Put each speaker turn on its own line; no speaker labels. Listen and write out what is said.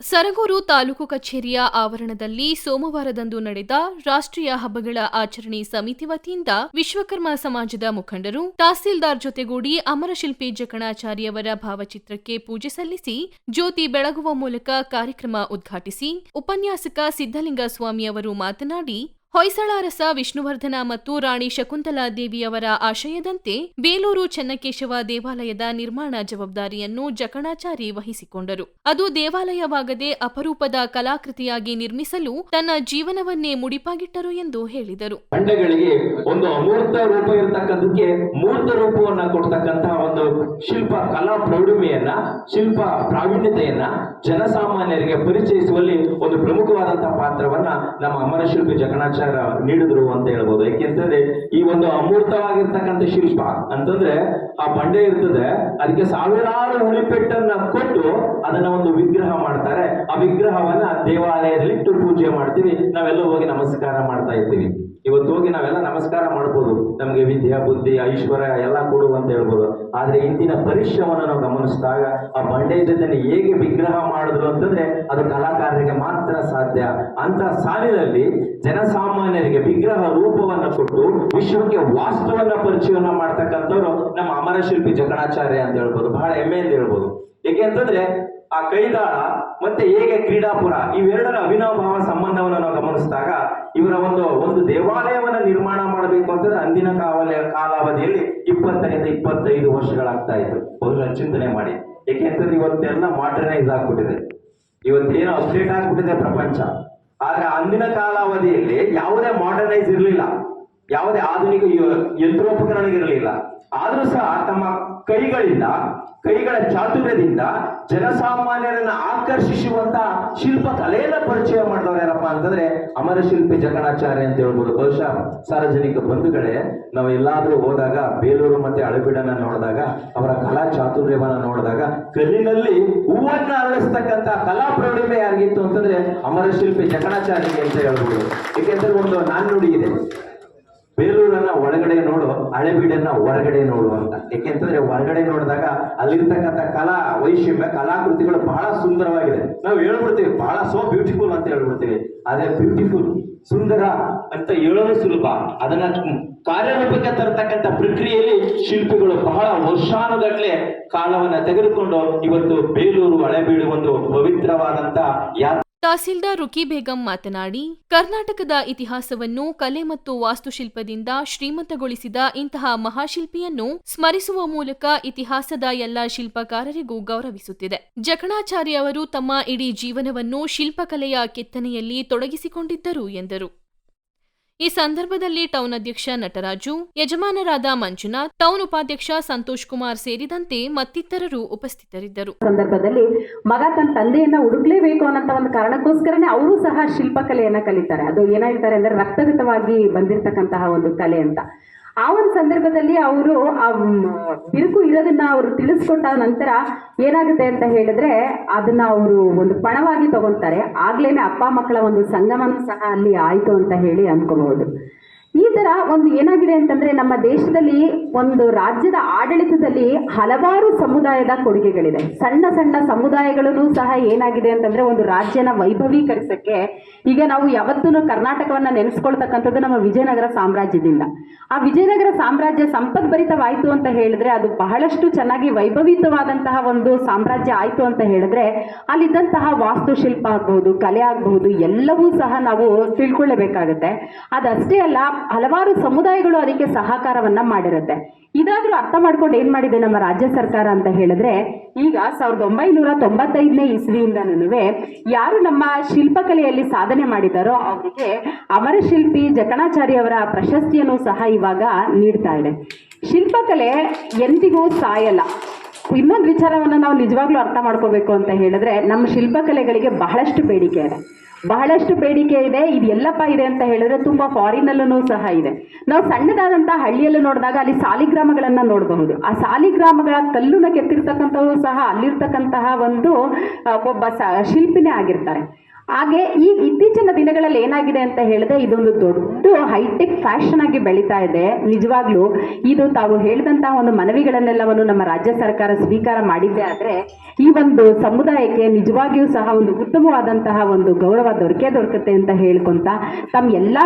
ಸರಗೂರು ತಾಲೂಕು ಕಚೇರಿಯ ಆವರಣದಲ್ಲಿ ಸೋಮವಾರದಂದು ನಡೆದ ರಾಷ್ಟ್ರೀಯ ಹಬ್ಬಗಳ ಆಚರಣೆ ಸಮಿತಿ ವತಿಯಿಂದ ವಿಶ್ವಕರ್ಮ ಸಮಾಜದ ಮುಖಂಡರು, ತಹಸೀಲ್ದಾರ್ ಜೊತೆಗೂಡಿ ಅಮರಶಿಲ್ಪಿ ಜಕಣಾಚಾರ್ಯವರ ಭಾವಚಿತ್ರಕ್ಕೆ ಪೂಜೆ ಸಲ್ಲಿಸಿ ಜ್ಯೋತಿ ಬೆಳಗುವ ಮೂಲಕ ಕಾರ್ಯಕ್ರಮ ಉದ್ಘಾಟಿಸಿ ಉಪನ್ಯಾಸಕ ಸಿದ್ದಲಿಂಗ ಸ್ವಾಮಿಯವರು ಮಾತನಾಡಿ ಹೊಯ್ಸಳಾರಸ ವಿಷ್ಣುವರ್ಧನ ಮತ್ತು ರಾಣಿ ಶಕುಂತಲಾ ದೇವಿಯವರ ಆಶಯದಂತೆ ಬೇಲೂರು ಚೆನ್ನಕೇಶವ ದೇವಾಲಯದ ನಿರ್ಮಾಣ ಜವಾಬ್ದಾರಿಯನ್ನು ಜಕಣಾಚಾರಿ ವಹಿಸಿಕೊಂಡರು. ಅದು ದೇವಾಲಯವಾಗದೆ ಅಪರೂಪದ ಕಲಾಕೃತಿಯಾಗಿ ನಿರ್ಮಿಸಲು ತನ್ನ ಜೀವನವನ್ನೇ ಮುಡಿಪಾಗಿಟ್ಟರು ಎಂದು ಹೇಳಿದರು.
ಬಂಡೆಗಳಿಗೆ ಒಂದು ಅಮೂರ್ತ ರೂಪ ಇರತಕ್ಕಂಥಕ್ಕೆ ಮೂರ್ತ ರೂಪವನ್ನ ಕೊಡ್ತಕ್ಕಂತಹ ಒಂದು ಶಿಲ್ಪ ಕಲಾ ಪ್ರೌಢಿಮೆಯನ್ನ, ಶಿಲ್ಪ ಪ್ರಾವೀಣ್ಯತೆಯನ್ನ ಜನಸಾಮಾನ್ಯರಿಗೆ ಪರಿಚಯಿಸುವಲ್ಲಿ ಒಂದು ಪ್ರಮುಖವಾದಂತಹ ಪಾತ್ರವನ್ನ ನಮ್ಮ ಅಮರ ಶಿಲ್ಪಿ ಜಗಣಾಚಾರ ನೀಡಿದ್ರು ಅಂತ ಹೇಳ್ಬೋದು. ಯಾಕೆಂತಂದ್ರೆ ಈ ಒಂದು ಅಮೂರ್ತವಾಗಿರ್ತಕ್ಕಂಥ ಶಿಲ್ಪ ಅಂತಂದ್ರೆ ಆ ಬಂಡೆ ಇರ್ತದೆ, ಅದಕ್ಕೆ ಸಾವಿರಾರು ಹುಳಿಪೆಟ್ಟನ್ನ ಕೊಟ್ಟು ಅದನ್ನ ಒಂದು ವಿಗ್ರಹ ಮಾಡ್ತಾರೆ. ಆ ವಿಗ್ರಹವನ್ನ ದೇವಾಲಯದಲ್ಲಿ ಇಟ್ಟು ಪೂಜೆ ಮಾಡ್ತೀವಿ. ನಾವೆಲ್ಲ ಹೋಗಿ ನಮಸ್ಕಾರ ಮಾಡ್ತಾ ಇರ್ತೀವಿ. ಇವತ್ತು ಹೋಗಿ ನಾವೆಲ್ಲ ನಮಸ್ಕಾರ ಮಾಡ್ಬೋದು. ನಮ್ಗೆ ವಿದ್ಯಾ, ಬುದ್ಧಿ, ಐಶ್ವರ್ಯ ಎಲ್ಲ ಕೊಡು ಅಂತ ಹೇಳ್ಬೋದು. ಆದ್ರೆ ಇಂದಿನ ಪರಿಶ್ರಮವನ್ನು ನಾವು ಗಮನಿಸಿದಾಗ ಆ ಬಂಡೆ ಜೊತೆ ಹೇಗೆ ವಿಗ್ರಹ ಮಾಡಿದ್ರು ಅಂತಂದ್ರೆ ಅದು ಕಲಾಕಾರರಿಗೆ ಮಾತ್ರ ಸಾಧ್ಯ. ಅಂತ ಸಾಲಿನಲ್ಲಿ ಜನಸಾಮಾನ್ಯರಿಗೆ ವಿಗ್ರಹ ರೂಪವನ್ನ ಕೊಟ್ಟು ವಿಶ್ವಕ್ಕೆ ವಾಸ್ತವನ್ನ ಪರಿಚಯವನ್ನ ಮಾಡ್ತಕ್ಕಂಥವ್ರು ನಮ್ಮ ಅಮರ ಶಿಲ್ಪಿ ಜಗಣಾಚಾರ್ಯ ಅಂತ ಹೇಳ್ಬೋದು. ಬಹಳ ಹೆಮ್ಮೆ ಅಂತ ಹೇಳ್ಬೋದು. ಏಕೆ ಅಂತಂದ್ರೆ ಆ ಕೈದಾಳ ಮತ್ತೆ ಹೇಗೆ ಕ್ರೀಡಾಪುರ ಇವೆರಡರ ಅವಿನಾಭಾವ ಸಂಬಂಧವನ್ನು ನಾವು ಗಮನಿಸಿದಾಗ ಇವರ ಒಂದು ಒಂದು ಅಂತಂದ್ರೆ ಅಂದಿನ ಕಾವಲ ಕಾಲಾವಧಿಯಲ್ಲಿ ಇಪ್ಪತ್ತರಿಂದ ಇಪ್ಪತ್ತೈದು ವರ್ಷಗಳಾಗ್ತಾ ಇತ್ತು. ಬಹುಶಃ ಚಿಂತನೆ ಮಾಡಿ. ಏಕೆಂತಂದ್ರೆ ಇವತ್ತೆಲ್ಲ ಮಾಡರ್ನೈಸ್ ಆಗ್ಬಿಟ್ಟಿದೆ. ಇವತ್ತೇನು ಅಪ್ಡೇಟ್ ಆಗ್ಬಿಟ್ಟಿದೆ ಪ್ರಪಂಚ. ಆದ್ರೆ ಅಂದಿನ ಕಾಲಾವಧಿಯಲ್ಲಿ ಯಾವುದೇ ಮಾಡರ್ನೈಸ್ ಇರಲಿಲ್ಲ. ಯಾವುದೇ ಆಧುನಿಕ ಯಂತ್ರೋಪಕರಣಗಳಿರಲಿಲ್ಲ. ಆದ್ರೂ ಸಹ ತಮ್ಮ ಕೈಗಳಿಂದ, ಕೈಗಳ ಚಾತುರ್ಯದಿಂದ ಜನಸಾಮಾನ್ಯರನ್ನ ಆಕರ್ಷಿಸುವಂತಹ ಶಿಲ್ಪ ಕಲೆಯನ್ನ ಪರಿಚಯ ಮಾಡಿದವರು ಯಾರಪ್ಪ ಅಂತಂದ್ರೆ ಅಮರ ಶಿಲ್ಪಿ ಜಗಣಾಚಾರ್ಯ ಅಂತ ಹೇಳ್ಬೋದು. ಬಹುಶಃ ಸಾರ್ವಜನಿಕ ಬಂಧುಗಳೇ, ನಾವು ಎಲ್ಲಾದ್ರೂ ಹೋದಾಗ ಬೇಲೂರು ಮತ್ತೆ ಅಳಬಿಡನ್ನ ನೋಡಿದಾಗ, ಅವರ ಕಲಾ ಚಾತುರ್ಯವನ್ನ ನೋಡಿದಾಗ ಕಲ್ಲಿನಲ್ಲಿ ಹೂವನ್ನ ಅರಳಿಸ್ತಕ್ಕಂತ ಕಲಾ ಪ್ರೌಢಿಮೆ ಯಾರಿಗಿತ್ತು ಅಂತಂದ್ರೆ ಅಮರ ಶಿಲ್ಪಿ ಜಗಣಾಚಾರ್ಯ ಅಂತ ಹೇಳ್ಬೋದು. ಏಕೆಂದ್ರೆ ಒಂದು ನಾಣ್ಣುಡಿ ಇದೆ. ಬೇಲೂರನ್ನ ಒಳಗಡೆ ನೋಡು, ಹಳೆಬೀಡನ್ನ ಹೊರಗಡೆ ನೋಡು ಅಂತ. ಯಾಕೆಂತಂದ್ರೆ ಹೊರಗಡೆ ನೋಡಿದಾಗ ಅಲ್ಲಿರ್ತಕ್ಕಂಥ ಕಲಾ, ವೈಷಮ್ಯ, ಕಲಾಕೃತಿಗಳು ಬಹಳ ಸುಂದರವಾಗಿದೆ. ನಾವು ಹೇಳ್ಬಿಡ್ತೀವಿ, ಬಹಳ ಸೋ ಬ್ಯೂಟಿಫುಲ್ ಅಂತ ಹೇಳ್ಬಿಡ್ತೀವಿ. ಅದೇ ಬ್ಯೂಟಿಫುಲ್ ಸುಂದರ ಅಂತ ಹೇಳೋದು ಸುಲಭ. ಅದನ್ನ ಕಾರ್ಯರೂಪಕ್ಕೆ ತರತಕ್ಕಂತ ಪ್ರಕ್ರಿಯೆಯಲ್ಲಿ ಶಿಲ್ಪಿಗಳು ಬಹಳ ವರ್ಷಾನುಗಟ್ಲೆ ಕಾಲವನ್ನ ತೆಗೆದುಕೊಂಡು ಇವತ್ತು ಬೇಲೂರು, ಹಳೆಬೀಡು ಒಂದು ಪವಿತ್ರವಾದಂತ ಯಾ
ತಹಸೀಲ್ದಾರ್ ರುಕಿ ಬೇಗಂ ಮಾತನಾಡಿ, ಕರ್ನಾಟಕದ ಇತಿಹಾಸವನ್ನು ಕಲೆ ಮತ್ತು ವಾಸ್ತುಶಿಲ್ಪದಿಂದ ಶ್ರೀಮಂತಗೊಳಿಸಿದ ಇಂತಹ ಮಹಾಶಿಲ್ಪಿಯನ್ನು ಸ್ಮರಿಸುವ ಮೂಲಕ ಇತಿಹಾಸದ ಎಲ್ಲ ಶಿಲ್ಪಕಾರರಿಗೂ ಗೌರವಿಸುತ್ತಿದೆ. ಜಕಣಾಚಾರ್ಯ ಅವರು ತಮ್ಮ ಇಡೀ ಜೀವನವನ್ನು ಶಿಲ್ಪಕಲೆಯ ಕೆತ್ತನೆಯಲ್ಲಿ ತೊಡಗಿಸಿಕೊಂಡಿದ್ದರು ಎಂದರು. ಈ ಸಂದರ್ಭದಲ್ಲಿ ಟೌನ್ ಅಧ್ಯಕ್ಷ ನಟರಾಜು, ಯಜಮಾನರಾದ ಮಂಜುನಾಥ್, ಟೌನ್ ಉಪಾಧ್ಯಕ್ಷ ಸಂತೋಷ್ ಕುಮಾರ್ ಸೇರಿದಂತೆ ಮತ್ತಿತರರು ಉಪಸ್ಥಿತರಿದ್ದರು.
ಸಂದರ್ಭದಲ್ಲಿ ಮಗ ತನ್ನ ತಂದೆಯನ್ನ ಹುಡುಕ್ಲೇಬೇಕು ಅನ್ನೋ ಒಂದು ಕಾರಣಕ್ಕೋಸ್ಕರನೇ ಅವರು ಸಹ ಶಿಲ್ಪಕಲೆಯನ್ನ ಕಲಿತಾರೆ. ಅದು ಏನಾಗಿರ್ತಾರೆ ಅಂದ್ರೆ ರಕ್ತಗತವಾಗಿ ಬಂದಿರತಕ್ಕಂತಹ ಒಂದು ಕಲೆ ಅಂತ. ಆ ಒಂದು ಸಂದರ್ಭದಲ್ಲಿ ಅವರು ಆ ಬಿರುಕು ಇರೋದನ್ನ ಅವರು ತಿಳಿಸ್ಕೊಟ್ಟ ನಂತರ ಏನಾಗುತ್ತೆ ಅಂತ ಹೇಳಿದ್ರೆ ಅದನ್ನ ಅವರು ಒಂದು ಪಣವಾಗಿ ತಗೊಳ್ತಾರೆ ಆಗ್ಲೇನೆ ಅಪ್ಪ ಮಕ್ಕಳ ಒಂದು ಸಂಗಮನೂ ಸಹ ಅಲ್ಲಿ ಆಯಿತು ಅಂತ ಹೇಳಿ ಅನ್ಕೋಬಹುದು ಈ ಥರ ಒಂದು ಏನಾಗಿದೆ ಅಂತಂದ್ರೆ ನಮ್ಮ ದೇಶದಲ್ಲಿ ಒಂದು ರಾಜ್ಯದ ಆಡಳಿತದಲ್ಲಿ ಹಲವಾರು ಸಮುದಾಯದ ಕೊಡುಗೆಗಳಿದೆ ಸಣ್ಣ ಸಣ್ಣ ಸಮುದಾಯಗಳೂ ಸಹ ಏನಾಗಿದೆ ಅಂತಂದ್ರೆ ಒಂದು ರಾಜ್ಯನ ವೈಭವೀಕರಿಸಕ್ಕೆ ಈಗ ನಾವು ಯಾವತ್ತೂ ಕರ್ನಾಟಕವನ್ನು ನೆನೆಸ್ಕೊಳ್ತಕ್ಕಂಥದ್ದು ನಮ್ಮ ವಿಜಯನಗರ ಸಾಮ್ರಾಜ್ಯದಿಂದ. ಆ ವಿಜಯನಗರ ಸಾಮ್ರಾಜ್ಯ ಸಂಪದ್ಭರಿತವಾಯಿತು ಅಂತ ಹೇಳಿದ್ರೆ ಅದು ಬಹಳಷ್ಟು ಚೆನ್ನಾಗಿ ವೈಭವೀತವಾದಂತಹ ಒಂದು ಸಾಮ್ರಾಜ್ಯ ಆಯಿತು ಅಂತ ಹೇಳಿದ್ರೆ ಅಲ್ಲಿದ್ದಂತಹ ವಾಸ್ತುಶಿಲ್ಪ ಆಗ್ಬಹುದು ಕಲೆ ಆಗಬಹುದು ಎಲ್ಲವೂ ಸಹ ನಾವು ತಿಳ್ಕೊಳ್ಳಬೇಕಾಗುತ್ತೆ. ಅದಷ್ಟೇ ಅಲ್ಲ ಹಲವಾರು ಸಮುದಾಯಗಳು ಅದಕ್ಕೆ ಸಹಕಾರವನ್ನ ಮಾಡಿರುತ್ತೆ. ಇದಾದ್ರೂ ಅರ್ಥ ಮಾಡ್ಕೊಂಡು ಏನ್ ಮಾಡಿದೆ ನಮ್ಮ ರಾಜ್ಯ ಸರ್ಕಾರ ಅಂತ ಹೇಳಿದ್ರೆ, ಈಗ ಸಾವಿರದ ಒಂಬೈನೂರ ತೊಂಬತ್ತೈದನೇ ಇಸ್ವಿಯಿಂದನೂ ಯಾರು ನಮ್ಮ ಶಿಲ್ಪಕಲೆಯಲ್ಲಿ ಸಾಧನೆ ಮಾಡಿದಾರೋ ಅವರಿಗೆ ಅಮರ ಶಿಲ್ಪಿ ಜಕಣಾಚಾರ್ಯ ಅವರ ಪ್ರಶಸ್ತಿಯನ್ನು ಸಹ ಇವಾಗ ನೀಡ್ತಾ ಇದೆ. ಶಿಲ್ಪಕಲೆ ಎಂದಿಗೂ ಸಾಯಲ್ಲ. ಇನ್ನೊಂದು ವಿಚಾರವನ್ನು ನಾವು ನಿಜವಾಗ್ಲೂ ಅರ್ಥ ಮಾಡ್ಕೋಬೇಕು ಅಂತ ಹೇಳಿದ್ರೆ ನಮ್ಮ ಶಿಲ್ಪಕಲೆಗಳಿಗೆ ಬಹಳಷ್ಟು ಬೇಡಿಕೆ ಇದೆ. ಬಹಳಷ್ಟು ಬೇಡಿಕೆ ಇದೆ, ಇದು ಎಲ್ಲಪ್ಪ ಇದೆ ಅಂತ ಹೇಳಿದ್ರೆ ತುಂಬಾ ಫಾರಿನಲ್ಲೂ ಸಹ ಇದೆ. ನಾವು ಸಣ್ಣದಾದಂತಹ ಹಳ್ಳಿಯಲ್ಲೂ ನೋಡಿದಾಗ ಅಲ್ಲಿ ಸಾಲಿಗ್ರಾಮಗಳನ್ನ ನೋಡಬಹುದು. ಆ ಸಾಲಿಗ್ರಾಮಗಳ ಕಲ್ಲುನ ಕೆತ್ತಿರ್ತಕ್ಕಂಥವ್ರು ಸಹ ಅಲ್ಲಿರ್ತಕ್ಕಂತಹ ಒಂದು ಒಬ್ಬ ಶಿಲ್ಪಿನೇ ಆಗಿರ್ತಾರೆ. ಹಾಗೆ ಈ ಇತ್ತೀಚಿನ ದಿನಗಳಲ್ಲಿ ಏನಾಗಿದೆ ಅಂತ ಹೇಳಿದ್ರೆ ಇದೊಂದು ದೊಡ್ಡ ಹೈಟೆಕ್ ಫ್ಯಾಷನ್ ಆಗಿ ಬೆಳೀತಾ ಇದೆ. ನಿಜವಾಗ್ಲೂ ಇದು ತಾವು ಹೇಳಿದಂತಹ ಒಂದು ಮನವಿಗಳನ್ನೆಲ್ಲವನ್ನು ನಮ್ಮ ರಾಜ್ಯ ಸರ್ಕಾರ ಸ್ವೀಕಾರ ಮಾಡಿದ್ದೆ ಆದ್ರೆ ಈ ಒಂದು ಸಮುದಾಯಕ್ಕೆ ನಿಜವಾಗಿಯೂ ಸಹ ಒಂದು ಉತ್ತಮವಾದಂತಹ ಒಂದು ಗೌರವ ದೊರಕೇ ದೊರಕುತ್ತೆ ಅಂತ ಹೇಳ್ಕೊಂತ ತಮ್ಮ ಎಲ್ಲಾ